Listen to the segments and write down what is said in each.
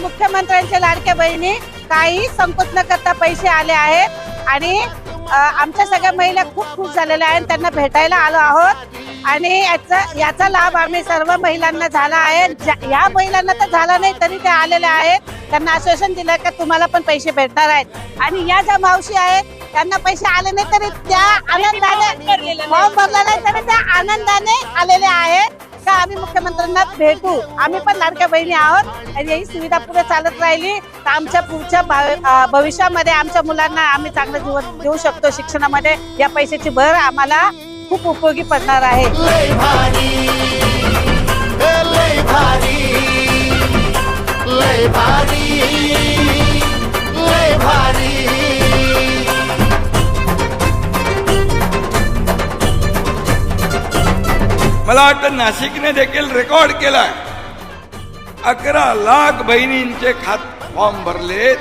मुख्यमंत्र्यांच्या लाडक्या बहिणी. काही संकोच न करता पैसे आले आहेत आणि आमच्या सगळ्या महिला खूप खुश झालेल्या आहेत. त्यांना भेटायला आलो आहोत. आणि याचा याचा लाभ आम्ही सर्व महिलांना झाला आहे. ज्या- या महिलांना तर झाला नाही तरी ते आलेले आहेत. त्यांना आश्वासन दिलं का तुम्हाला पण पैसे भेटणार आहेत. आणि या ज्या मावशी आहेत त्यांना पैसे आले नाही तरी त्या आनंदाने फॉर्म भरला नाही तरी त्या आनंदाने आलेल्या आहेत. का आम्ही मुख्यमंत्र्यांना भेटू? आम्ही पण लाडक्या बहिणी आहोत आणि ही सुविधा पुढे चालत राहिली. तर आमच्या पुढच्या भविष्यामध्ये आमच्या मुलांना आम्ही चांगलं जीवन देऊ शकतो शिक्षणामध्ये. या पैशाची भर आम्हाला खूप उपयोगी पडणार आहे. मला वाटतं नाशिकने देखील रेकॉर्ड केलाय. अकरा लाख बहिणींचे खात फॉर्म भरलेत.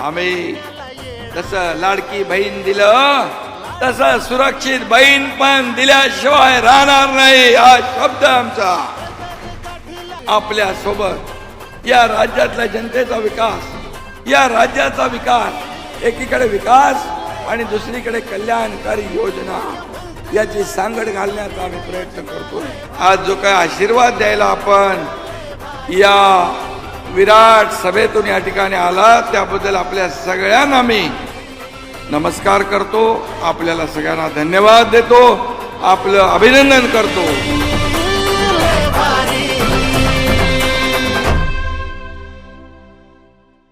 आम्ही तसं लाडकी बहीण दिलं तसं सुरक्षित बहीण पण दिल्याशिवाय राहणार नाही हा शब्द आमचा. आपल्यासोबत या राज्यातल्या जनतेचा विकास या राज्याचा विकास एकीकडे विकास आणि दुसरीकडे कल्याणकारी योजना. याची सांगड घालण्याचा आम्ही प्रयत्न करतो. आज जो काय आशीर्वाद द्यायला आपण या विराट सभेतून या ठिकाणी आला त्याबद्दल आपल्या सगळ्यांना मी नमस्कार करतो. आपल्याला सगळ्यांना धन्यवाद देतो. आपलं अभिनंदन करतो.